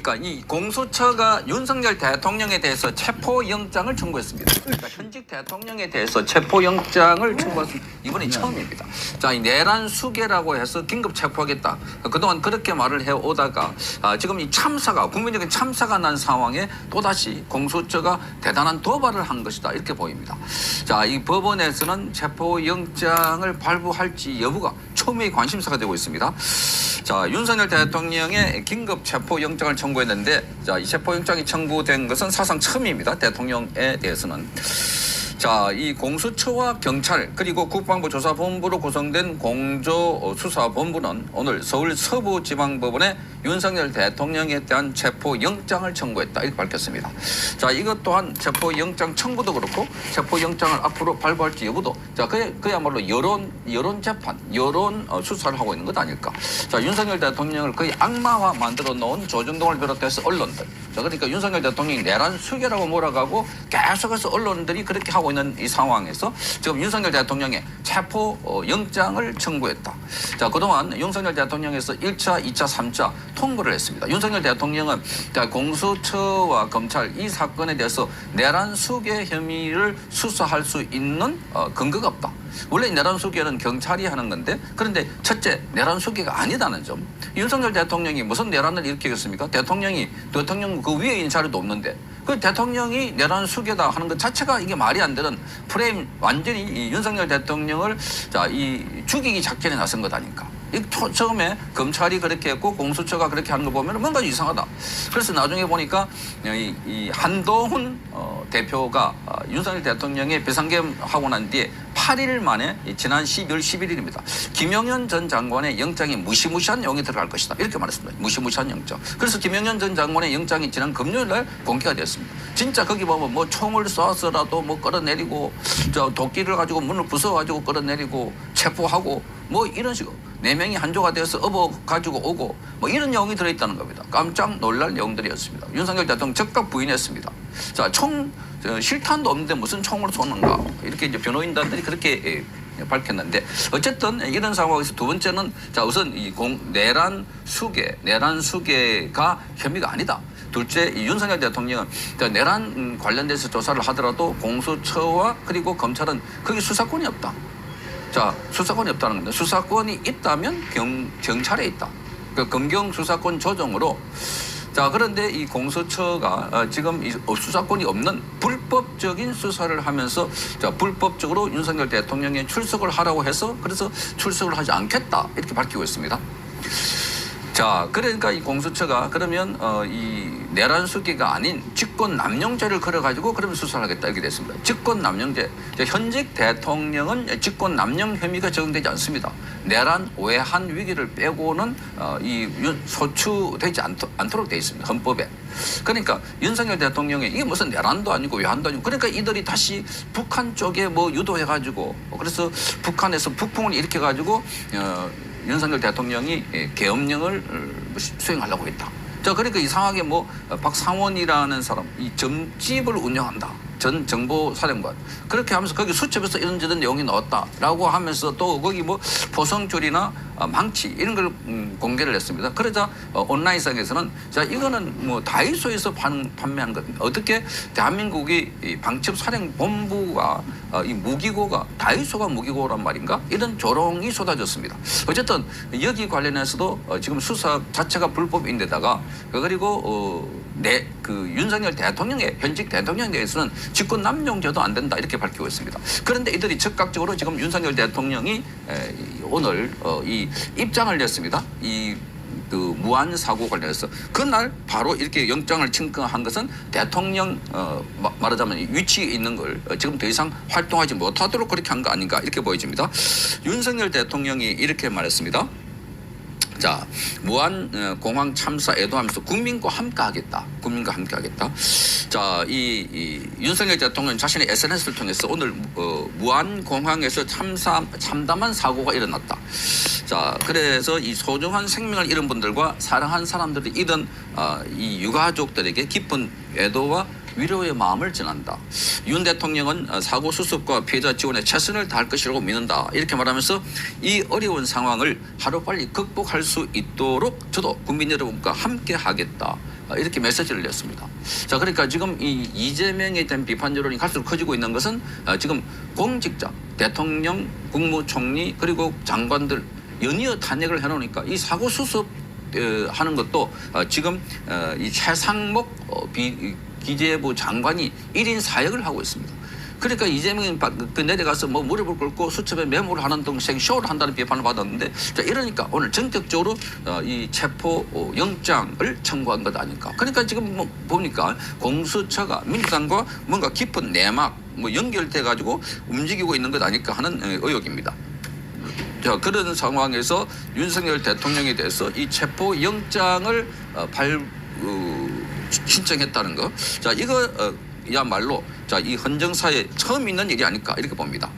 보니까 이 공수처가 윤석열 대통령에 대해서 체포영장을 청구했습니다. 그러니까 현직 대통령에 대해서 체포영장을 청구했습니다. 이번이 처음입니다. 자, 이 내란 수계라고 해서 긴급 체포하겠다. 그동안 그렇게 말을 해오다가 아, 지금 이 참사가 국민적인 참사가 난 상황에 또다시 공수처가 대단한 도발을 한 것이다. 이렇게 보입니다. 자, 이 법원에서는 체포영장을 발부할지 여부가 처음에 관심사가 되고 있습니다. 자, 윤석열 대통령의 긴급 체포영장을 청구했는데, 자, 이 체포영장이 청구된 것은 사상 처음입니다. 대통령에 대해서는. 자, 이 공수처와 경찰 그리고 국방부 조사본부로 구성된 공조수사본부는 오늘 서울 서부지방법원에 윤석열 대통령에 대한 체포영장을 청구했다 이렇게 밝혔습니다. 자, 이것 또한 체포영장 청구도 그렇고 체포영장을 앞으로 발부할지 여부도 자, 그야, 그야말로 여론 여론 재판, 여론 어, 수사를 하고 있는 것 아닐까. 자, 윤석열 대통령을 거의 악마화 만들어 놓은 조정동을 비롯해서 언론들. 자, 그러니까 윤석열 대통령이 내란 수계라고 몰아가고 계속해서 언론들이 그렇게 하고 있는 이 상황에서 지금 윤석열 대통령의 체포 어, 영장을 청구했다. 자, 그동안 윤석열 대통령에서 1차, 2차, 3차 통보를 했습니다. 윤석열 대통령은 자, 공수처와 검찰 이 사건에 대해서 내란 수계 혐의를 수사할 수 있는 어, 근거가 없다. 원래 내란 수계는 경찰이 하는 건데 그런데 첫째 내란 수계가 아니다는 점. 윤석열 대통령이 무슨 내란을 일으키겠습니까? 대통령이 대통령 그 위에 자리도 없는데 그 대통령이 내란 수계다 하는 것 자체가 이게 말이 안 되는 프레임 완전히 이 윤석열 대통령을 자이 죽이기 작전에 나선 것 아닙니까? 이 초- 처음에 검찰이 그렇게 했고 공수처가 그렇게 하는 거 보면 뭔가 이상하다. 그래서 나중에 보니까 이, 이 한동훈 어, 대표가 어, 윤석열 대통령의 비상계엄하고 난 뒤에 8일 만에 이 지난 12월 11일입니다. 김영현 전 장관의 영장이 무시무시한 영이 들어갈 것이다. 이렇게 말했습니다. 무시무시한 영장. 그래서 김영현 전 장관의 영장이 지난 금요일 날 공개가 되었습니다. 진짜 거기 보면 뭐 총을 쏴서라도 뭐 끌어내리고 저 도끼를 가지고 문을 부숴가지고 끌어내리고 체포하고 뭐 이런 식으로 네 명이 한 조가 되어서 업어 가지고 오고 뭐 이런 내용이 들어있다는 겁니다. 깜짝 놀랄 내용들이었습니다. 윤석열 대통령 즉각 부인했습니다. 자, 총 저, 실탄도 없는데 무슨 총을 쏘는가 이렇게 이제 변호인단들이 그렇게 예, 밝혔는데 어쨌든 이런 상황에서 두 번째는 자 우선 이 공, 내란 수계 내란 수계가 혐의가 아니다. 둘째 이 윤석열 대통령은 자, 내란 음, 관련돼서 조사를 하더라도 공수처와 그리고 검찰은 거기 수사권이 없다. 자, 수사권이 없다는 겁니다. 수사권이 있다면 경, 경찰에 있다. 그 검경 수사권 조정으로 자, 그런데 이 공수처가 어, 지금 이 수사권이 없는 불법적인 수사를 하면서 자, 불법적으로 윤석열 대통령의 출석을 하라고 해서 그래서 출석을 하지 않겠다. 이렇게 밝히고 있습니다. 자, 그러니까 이 공수처가 그러면 어, 이 내란 수기가 아닌 직권 남용죄를 걸어가지고 그러면 수사를 하겠다 이렇게 됐습니다. 직권 남용죄. 현직 대통령은 직권 남용 혐의가 적용되지 않습니다. 내란 외환 위기를 빼고는 어, 이 윤- 소추되지 않도, 않도록 돼 있습니다. 헌법에. 그러니까 윤석열 대통령이 이게 무슨 내란도 아니고 외환도 아니고 그러니까 이들이 다시 북한 쪽에 뭐 유도해가지고 그래서 북한에서 북풍을 일으켜가지고 어, 윤석열 대통령이 예, 계엄령을 어, 수행하려고 했다. 자, 그러니까 이상하게 뭐 어, 박상원이라는 사람, 이 점집을 운영한다. 전 정보사령관 그렇게 하면서 거기 수첩에서 이런저런 내용이 나왔다라고 하면서 또 거기 뭐 포성줄이나 어, 망치 이런 걸 음, 공개를 했습니다. 그러자 어, 온라인상에서는 자 이거는 뭐 다이소에서 판, 판매한 겁니다. 어떻게 대한민국이 이 방첩사령본부가 어, 이 무기고가 다이소가 무기고란 말인가 이런 조롱이 쏟아졌습니다. 어쨌든 여기 관련해서도 어, 지금 수사 자체가 불법인데다가 그리고 어, 내 그 윤석열 대통령의 현직 대통령에 대해서는 직권 남용죄도 안 된다 이렇게 밝히고 있습니다. 그런데 이들이 즉각적으로 지금 윤석열 대통령이 에, 이 오늘 어, 이 입장을 냈습니다. 이그 무한 사고 관련해서 그날 바로 이렇게 영장을 청구한 것은 대통령 어, 마- 말하자면 이 위치에 있는 걸 어, 지금 더 이상 활동하지 못하도록 그렇게 한 거 아닌가 이렇게 보여집니다. 윤석열 대통령이 이렇게 말했습니다. 자, 무한 어, 공항 참사 애도하면서 국민과 함께하겠다. 국민과 함께하겠다. 자, 이, 이 윤석열 대통령 자신의 SNS를 통해서 오늘 어, 무한 공항에서 참사 참담한 사고가 일어났다. 자, 그래서 이 소중한 생명을 잃은 분들과 사랑한 사람들이 잃은 어, 이 유가족들에게 깊은 애도와 위로의 마음을 전한다. 윤 대통령은 어, 사고 수습과 피해자 지원에 최선을 다할 것이라고 믿는다. 이렇게 말하면서 이 어려운 상황을 하루빨리 극복할 수 있도록 저도 국민 여러분과 함께 하겠다. 어, 이렇게 메시지를 냈습니다. 자, 그러니까 지금 이 이재명에 대한 비판 여론이 갈수록 커지고 있는 것은 어, 지금 공직자, 대통령, 국무총리 그리고 장관들 연이어 탄핵을 해놓으니까 이 사고 수습 어, 하는 것도 어, 지금 어, 이 최상목 어, 비, 기재부 장관이 1인 사역을 하고 있습니다. 그러니까 이재명이 바- 그 내려가서 뭐 무릎을 꿇고 수첩에 메모를 하는 등식 쇼를 한다는 비판을 받았는데 자 이러니까 오늘 전격적으로 어, 이 체포 어, 영장을 청구한 것 아닐까. 그러니까 지금 뭐 보니까 공수처가 민주당과 뭔가 깊은 내막 뭐 연결돼 가지고 움직이고 있는 것 아닐까 하는 어, 의혹입니다. 자 그런 상황에서 윤석열 대통령에 대해서 이 체포 영장을 어, 발 어, 신청했다는 거. 자 이거 어, 야말로 자 이 헌정사에 처음 있는 일이 아닐까 이렇게 봅니다.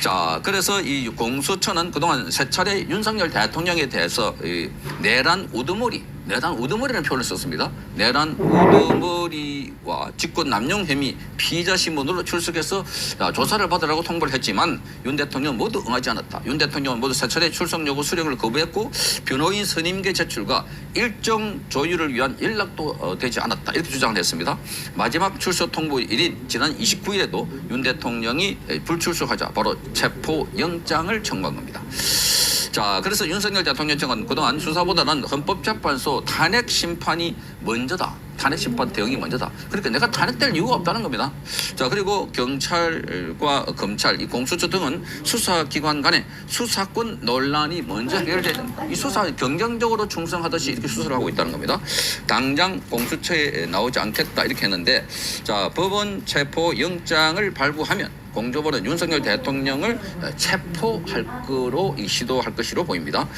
자 그래서 이 공수처는 그동안 세 차례 윤석열 대통령에 대해서 이 내란 우두머리 내란 우두머리라는 표현을 썼습니다. 내란 우두머리와 직권 남용 혐의 피의자 신문으로 출석해서 자, 조사를 받으라고 통보를 했지만 윤 대통령 모두 응하지 않았다. 윤 대통령은 모두 세 차례 출석 요구 수령을 거부했고 변호인 선임계 제출과 일정 조율을 위한 연락도 어, 되지 않았다. 이렇게 주장을 했습니다. 마지막 출석 통보일인 지난 29일에도 윤 대통령이 에, 불출석하자 바로 체포 영장을 청구한 겁니다. 자, 그래서 윤석열 대통령 측은 그동안 수사보다는 헌법재판소 탄핵 심판이 먼저다. 탄핵 심판 대응이 먼저다. 그러니까 내가 탄핵될 이유가 없다는 겁니다. 자, 그리고 경찰과 검찰, 이 공수처 등은 수사기관 간의 수사권 논란이 먼저 된다. 이 수사 경쟁적으로 충성하듯이 이렇게 수사를 하고 있다는 겁니다. 당장 공수처에 나오지 않겠다 이렇게 했는데 자, 법원 체포 영장을 발부하면 공조부는 윤석열 대통령을 체포할 거로 이 시도할 것으로 보입니다.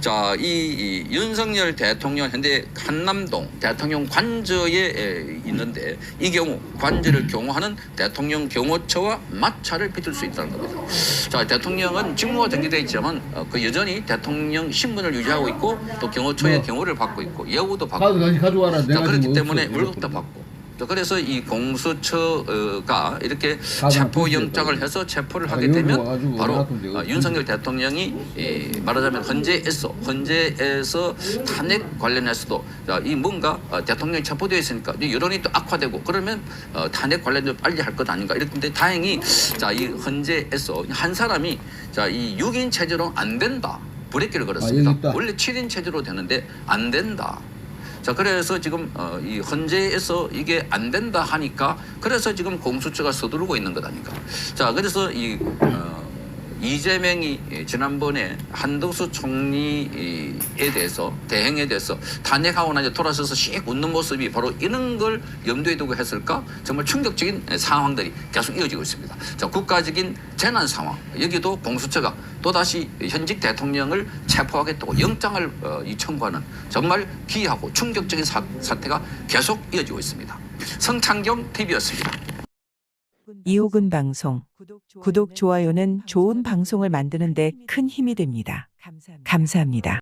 자, 이, 이 윤석열 대통령 현재 한남동 대통령 관저에 에, 있는데 이 경우 관저를 경호하는 대통령 경호처와 마찰을 빚을 수 있다는 겁니다. 자, 대통령은 직무가 정지되어 있지만 어, 그 여전히 대통령 신분을 유지하고 있고 또 경호처의 뭐. 경호를 받고 있고 예우도 받고 가져 가져와라. 자, 그렇기 때문에. 월급도 받고. 자, 그래서 이 공수처가 이렇게 가장 체포 불시에 영장을 따라. 해서 체포를 아, 하게 되면 바로 여기. 윤석열 대통령이 이 말하자면 헌재에서 헌재에서 탄핵 관련해서도 자, 이 뭔가 어, 대통령이 체포되어 있으니까 이 여론이 또 악화되고 그러면 어, 탄핵 관련도 빨리 할 것 아닌가 이렇게 다행히 자이 헌재에서 한 사람이 자이 6인 체제로 안 된다 브레이크를 걸었습니다. 아, 있다. 원래 7인 체제로 되는데 안 된다. 자 그래서 지금 어, 이 헌재에서 이게 안 된다 하니까 그래서 지금 공수처가 서두르고 있는 것 아닌가. 자 그래서 이 어, 이재명이 예, 지난번에 한덕수 총리에 대해서 대행에 대해서 탄핵하고 나서 돌아서서 씩 웃는 모습이 바로 이런 걸 염두에 두고 했을까 정말 충격적인 상황들이 계속 이어지고 있습니다. 자 국가적인 재난 상황 여기도 공수처가 또다시 현직 대통령을 체포하겠다고 영장을 어, 이 청구하는 정말 기이하고 충격적인 사, 사태가 계속 이어지고 있습니다. 성창경 TV였습니다. 이호근 방송 구독 좋아요는 좋은 방송을 만드는데 큰 힘이 됩니다. 감사합니다.